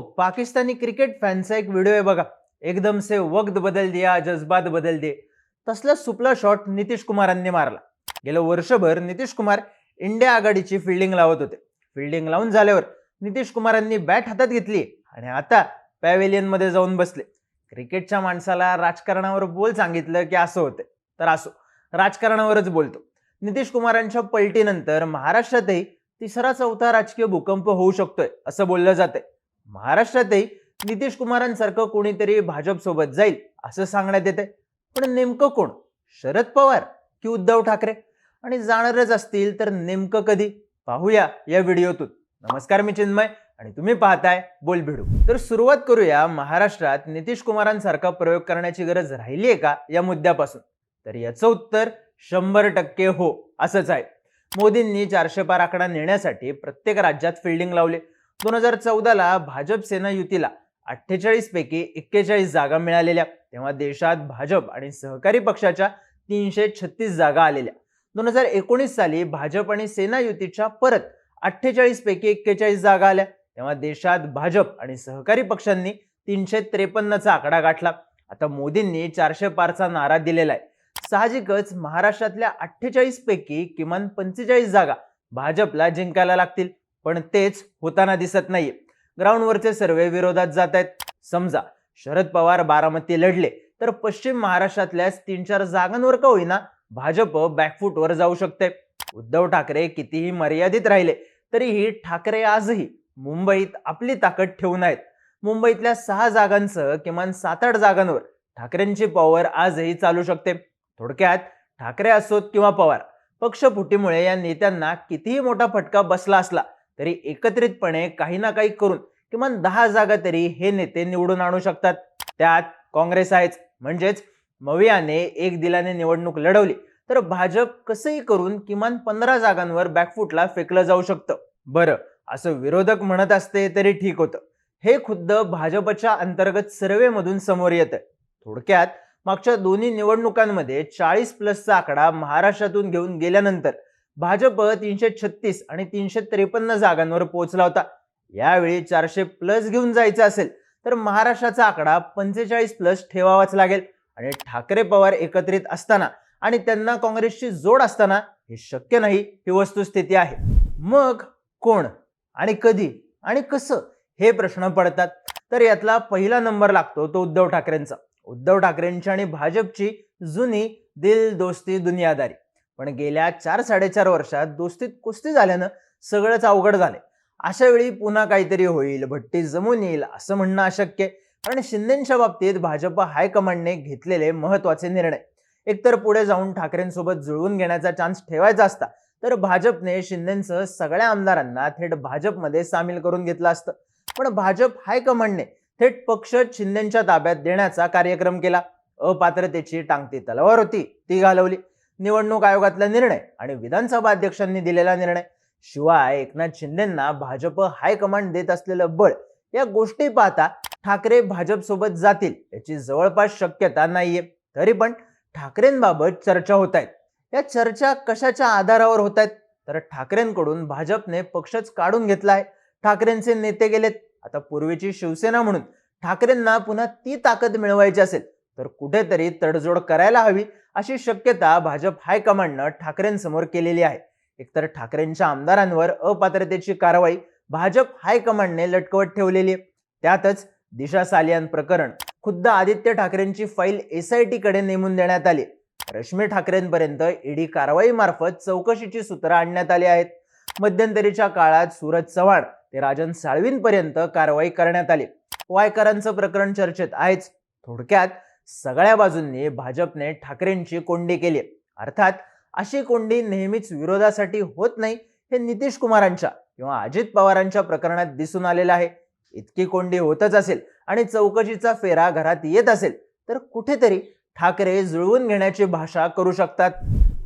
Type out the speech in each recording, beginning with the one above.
Pakistani cricket फॅनचा एक video आहे बघा. एकदम से वक्त बदल दिया जज्बात बदल दे. तसला सुपला शॉट नितीश कुमारांनी मारला. गेलं वर्षभर नितीश कुमार इंडिया आघाडीची फिल्डिंग लावत होते. फिल्डिंग लावून झाल्यावर नितीश कुमारांनी बॅट हातात घेतली आणि आता पॅव्हेलियनमध्ये जाऊन बसले. क्रिकेटच्या माणसाला राजकारणावर बोल सांगितलं की असं होतं तर असो. राजकारणावरच बोलतो. नितीश कुमारांच्या पलटीनंतर महाराष्ट्रातही तिसरा चौथा राजकीय भूकंप होऊ शकतोय असं बोललं जातंय. महाराष्ट्रातही नितीश कुमारांसारखं कोणीतरी भाजप सोबत जाईल असं सांगण्यात येते पण नेमकं कोण? शरद पवार की उद्धव ठाकरे? आणि जाणारच असतील तर नेमकं कधी? पाहूया या व्हिडिओतून. नमस्कार मी चिन्मय आणि तुम्ही पाहताय बोल भिडू तर सुरुवात करूया महाराष्ट्रात नितीश कुमारांसारखा प्रयोग करण्याची गरज राहिली आहे का या मुद्द्यापासून? तर याचं उत्तर शंभर टक्के हो असंच आहे. मोदींनी चारशे पार आकडा नेण्यासाठी प्रत्येक राज्यात फिल्डिंग लावले. दोन हजार चौदाला भाजप सेना युतीला अठ्ठेचाळीस पैकी एक्केचाळीस जागा मिळालेल्या. तेव्हा देशात भाजप आणि सहकारी पक्षाच्या तीनशे छत्तीस जागा आलेल्या. दोन हजार एकोणीस साली भाजप आणि सेना युतीच्या परत अठ्ठेचाळीस पैकी एक्केचाळीस जागा आल्या. तेव्हा देशात भाजप आणि सहकारी पक्षांनी तीनशे त्रेपन्नचा आकडा गाठला. आता मोदींनी चारशे पारचा नारा दिलेला आहे साहजिकच महाराष्ट्रातल्या अठ्ठेचाळीस पैकी किमान पंचेचाळीस जागा भाजपला जिंकायला लागतील. पण तेच होताना दिसत नाहीये. ग्राउंडवरचे सर्वे विरोधात जात आहेत समजा शरद पवार बारामती लढले तर पश्चिम महाराष्ट्रातल्या तीन चार जागांवर का होईना भाजप बॅकफूटवर जाऊ शकते. उद्धव ठाकरे कितीही मर्यादित राहिले तरीही ठाकरे आजही मुंबईत आपली ताकद ठेवून आहेत. मुंबईतल्या सहा जागांसह किमान सात आठ जागांवर ठाकरेंची पॉवर आजही चालू शकते. थोडक्यात ठाकरे असोत किंवा पवार पक्षफुटीमुळे या नेत्यांना कितीही मोठा फटका बसला असला तरी एकत्रितपणे काही ना काही करून किमान दहा जागा तरी हे नेते निवडून आणू शकतात. त्यात काँग्रेस आहेच. म्हणजेच मवियाने एक दिलाने निवडणूक लढवली. तर भाजप कसंही करून किमान पंधरा जागांवर बॅकफुटला फेकलं जाऊ शकतं. बरं असं विरोधक म्हणत असते तरी ठीक होतं. हे खुद्द भाजपच्या अंतर्गत सर्वेमधून समोर येतं थोडक्यात मागच्या दोन्ही निवडणुकांमध्ये चाळीस प्लसचा आकडा महाराष्ट्रातून घेऊन गेल्यानंतर भाजप तीनशे छत्तीस आणि तीनशे त्रेपन्न जागांवर पोहोचला होता. यावेळी चारशे प्लस घेऊन जायचं असेल तर महाराष्ट्राचा आकडा पंचेचाळीस प्लस ठेवावाच लागेल. आणि ठाकरे पवार एकत्रित असताना आणि त्यांना काँग्रेसची जोड असताना हे शक्य नाही ही वस्तुस्थिती आहे. मग कोण आणि कधी आणि कसं हे प्रश्न पडतात? तर यातला पहिला नंबर लागतो तो उद्धव ठाकरेंचा. उद्धव ठाकरेंची आणि भाजपची जुनी दिल दोस्ती दुनियादारी. पण गेल्या चार साडेचार वर्षात दोस्तीत कुस्ती झाल्यानं सगळंच अवघड झालंय. अशा वेळी पुन्हा काहीतरी होईल भट्टी जमून येईल असं म्हणणं अशक्य कारण शिंदेच्या बाबतीत भाजप हायकमांडने घेतलेले महत्त्वाचे निर्णय. एकतर पुढे जाऊन ठाकरेंसोबत जुळवून घेण्याचा चान्स ठेवायचा असता तर भाजपने शिंदेसह सगळ्या आमदारांना थेट भाजपमध्ये सामील करून घेतलं असतं. पण भाजप हायकमांडने थेट पक्ष शिंदेच्या ताब्यात देण्याचा कार्यक्रम केला. अपात्रतेची टांगती तलवार होती ती घालवली. निवडणूक आयोगातला निर्णय आणि विधानसभा अध्यक्षांनी दिलेला निर्णय. शिवाय एकनाथ शिंदेंना भाजप हायकमांड देत असलेलं बळ या गोष्टी पाहता ठाकरे भाजप सोबत जातील याची जवळपास शक्यता नाहीये. तरी पण ठाकरेंबाबत चर्चा होत आहेत. या चर्चा कशाच्या आधारावर होत आहेत? तर ठाकरेंकडून भाजपने पक्षच काढून घेतला आहे ठाकरेंचे नेते गेलेत. आता पूर्वीची शिवसेना म्हणून ठाकरेंना पुन्हा ती ताकद मिळवायची असेल तर कुठेतरी तडजोड करायला हवी. अशी शक्यता भाजप हायकमांडनं ठाकरेंसमोर केलेली आहे. एकतर ठाकरेंच्या आमदारांवर अपात्रतेची कारवाई भाजप हायकमांडने लटकवत ठेवलेली आहे. त्यातच दिशा सालियान प्रकरण खुद्द आदित्य ठाकरेंची फाईल एस आयकडे नेमून देण्यात आली. रश्मी ठाकरेंपर्यंत ईडी कारवाई मार्फत चौकशीची सूत्र आणण्यात आली आहेत. मध्यंतरीच्या काळात सूरज चव्हाण ते राजन साळवींपर्यंत कारवाई करण्यात आली. वायकरांचं प्रकरण चर्चेत आहेच. थोडक्यात सगळ्या बाजूंनी भाजपने ठाकरेंची कोंडी केली. अर्थात अशी कोंडी नेहमीच विरोधासाठी होत नाही हे नितीश कुमारांच्या किंवा अजित पवारांच्या प्रकरणात दिसून आलेलं आहे. इतकी कोंडी होतच असेल आणि चौकशीचा फेरा घरात येत असेल तर कुठेतरी ठाकरे जुळवून घेण्याची भाषा करू शकतात.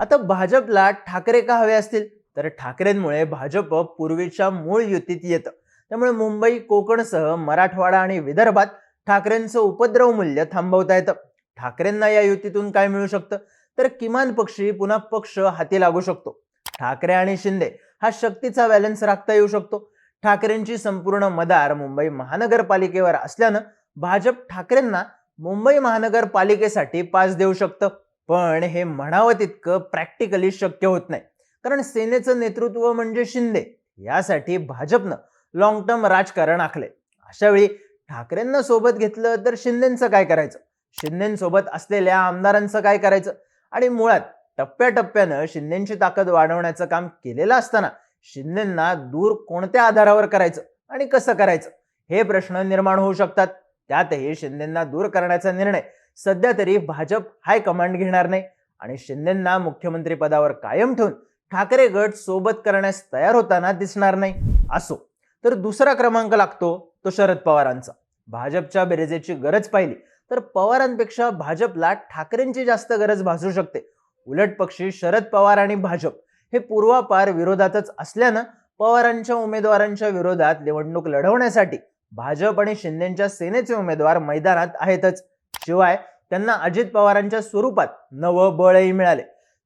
आता भाजपला ठाकरे का हवे असतील? तर ठाकरेंमुळे भाजप पूर्वीच्या मूळ युतीत येतं. त्यामुळे मुंबई कोकणसह मराठवाडा आणि विदर्भात ठाकरेंचं उपद्रव मूल्य थांबवता येतं. ठाकरेंना या युतीतून काय मिळू शकतं? तर किमान पक्षी पुन्हा पक्ष हाती लागू शकतो. ठाकरे आणि शिंदे हा शक्तीचा बॅलन्स राखता येऊ शकतो. ठाकरेंची संपूर्ण मदार मुंबई महानगरपालिकेवर असल्यानं भाजप ठाकरेंना मुंबई महानगरपालिकेसाठी पास देऊ शकतं. पण हे म्हणावं तितकं प्रॅक्टिकली शक्य होत नाही. कारण सेनेचं नेतृत्व म्हणजे शिंदे. यासाठी भाजपनं लॉंग टर्म राजकारण आखले अशावेळी ठाकरेंना सोबत घेतलं तर शिंदेचं काय करायचं? शिंदेसोबत असलेल्या आमदारांचं काय करायचं? आणि मुळात टप्प्याटप्प्यानं शिंदेची ताकद वाढवण्याचं काम केलेलं असताना शिंदेना दूर कोणत्या आधारावर करायचं आणि कसं करायचं? हे प्रश्न निर्माण होऊ शकतात. त्यातही शिंदेंना दूर करण्याचा निर्णय सध्या तरी भाजप हायकमांड घेणार नाही. आणि शिंदेना मुख्यमंत्री पदावर कायम ठेवून ठाकरे गट सोबत करण्यास तयार होताना दिसणार नाही. असो. तर दुसरा क्रमांक लागतो तो शरद पवारांचा. भाजपच्या बेरेजेची गरज पाहिली तर पवारांपेक्षा भाजपला ठाकरेंची जास्त गरज भासू शकते. उलट पक्षी शरद पवार आणि भाजप हे पूर्वापार विरोधातच असल्यानं पवारांच्या उमेदवारांच्या विरोधात निवडणूक लढवण्यासाठी भाजप आणि शिंदेच्या सेनेचे उमेदवार मैदानात आहेतच. शिवाय त्यांना अजित पवारांच्या स्वरूपात नवं बळही मिळाले.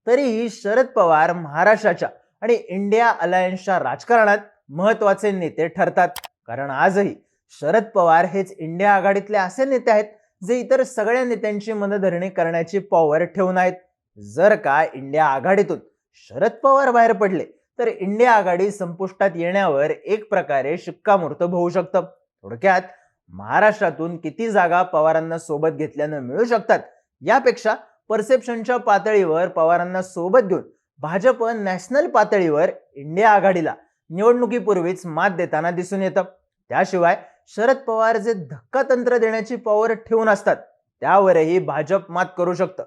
तरीही शरद पवार महाराष्ट्राच्या आणि इंडिया अलायन्सच्या राजकारणात महत्त्वाचे नेते ठरतात. कारण आजही शरद पवार हेच इंडिया आघाडीतले असे नेते आहेत जे इतर सगळ्या नेत्यांची मनधरणी करण्याची पॉवर ठेवून आहेत. जर का इंडिया आघाडीतून शरद पवार बाहेर पडले तर इंडिया आघाडी संपुष्टात येण्यावर एक प्रकारे शिक्कामोर्तब होऊ शकतं. थोडक्यात महाराष्ट्रातून किती जागा पवारांना सोबत घेतल्यानं मिळू शकतात यापेक्षा परसेप्शनच्या पातळीवर पवारांना सोबत घेऊन भाजप नॅशनल पातळीवर इंडिया आघाडीला निवडणुकीपूर्वीच मात देताना दिसून येतं. त्याशिवाय शरद पवार जे धक्का तंत्र देण्याची पॉवर ठेवून असतात त्यावरही भाजप मात करू शकतं.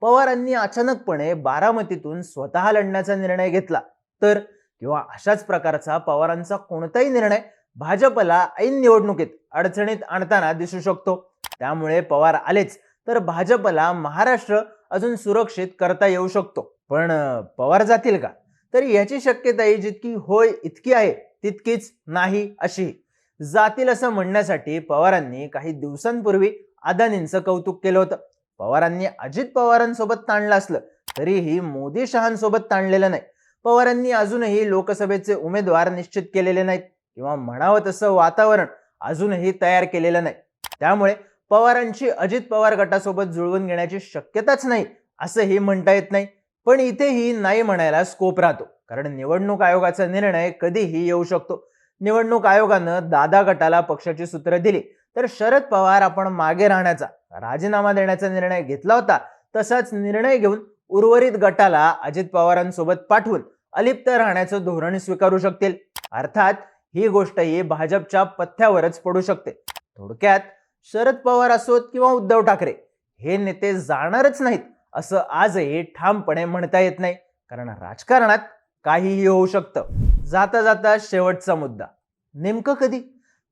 पवारांनी अचानकपणे बारामतीतून स्वतः लढण्याचा निर्णय घेतला. तर किंवा अशाच प्रकारचा पवारांचा कोणताही निर्णय भाजपला ऐन निवडणुकीत अडचणीत आणताना दिसू शकतो. त्यामुळे पवार आलेच तर भाजपला महाराष्ट्र अजून सुरक्षित करता येऊ शकतो. पण पवार जातील का? तर याची शक्यताही जितकी होय इतकी आहे तितकीच नाही अशी. जातील असं म्हणण्यासाठी पवारांनी काही दिवसांपूर्वी अदानींचं कौतुक केलं होतं. पवारांनी अजित पवारांसोबत ताणलं असलं तरीही मोदी शहांसोबत ताणलेलं नाही. पवारांनी अजूनही लोकसभेचे उमेदवार निश्चित केलेले नाहीत किंवा म्हणावं तसं वातावरण अजूनही तयार केलेलं नाही. त्यामुळे पवारांची अजित पवार गटासोबत जुळवून घेण्याची शक्यताच नाही असंही म्हणता येत नाही. पण इथेही नाही म्हणायला स्कोप राहतो. कारण निवडणूक आयोगाचा निर्णय कधीही येऊ शकतो. निवडणूक आयोगानं दादा गटाला पक्षाची सूत्र दिली. तर शरद पवार आपण मागे राहण्याचा राजीनामा देण्याचा निर्णय घेतला होता. तसाच निर्णय घेऊन उर्वरित गटाला अजित पवारांसोबत पाठवून अलिप्त राहण्याचं धोरण स्वीकारू शकतील. अर्थात ही गोष्ट ही भाजपच्या पथ्यावरच पडू शकते. थोडक्यात शरद पवार असोत किंवा उद्धव ठाकरे हे नेते जाणारच नाहीत असं आजही ठामपणे म्हणता येत नाही. कारण राजकारणात काहीही होऊ शकतं. जाता जाता शेवटचा मुद्दा. नेमकं कधी?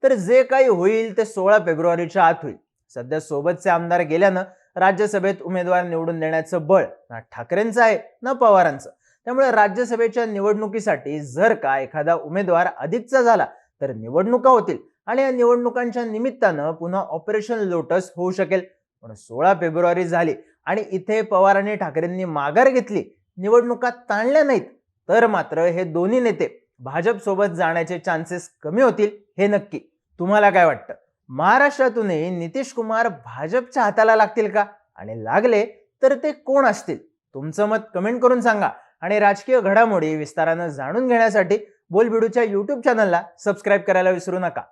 तर जे काही होईल ते सोळा फेब्रुवारीच्या आत होईल. सध्या सोबतचे आमदार गेल्यानं राज्यसभेत उमेदवार निवडून देण्याचं बळ ना ठाकरेंचं आहे ना पवारांचं. त्यामुळे राज्यसभेच्या निवडणुकीसाठी जर का एखादा उमेदवार अधिकचा झाला तर निवडणुका होतील. आणि या निवडणुकांच्या निमित्तानं पुन्हा ऑपरेशन लोटस होऊ शकेल. पण सोळा फेब्रुवारी झाली आणि इथे पवार आणि ठाकरेंनी माघार घेतली निवडणुका ताणल्या नाहीत. तर मात्र हे दोन्ही नेते भाजप सोबत जाण्याचे चान्सेस कमी होतील हे नक्की. तुम्हाला काय वाटतं? महाराष्ट्रातूनही नितीश कुमार भाजपच्या हाताला लागतील का? आणि लागले तर ते कोण असतील? तुमचं मत कमेंट करून सांगा. आणि राजकीय घडामोडी विस्तारानं जाणून घेण्यासाठी बोलबिडूच्या यूट्यूब चॅनलला सबस्क्राईब करायला विसरू नका.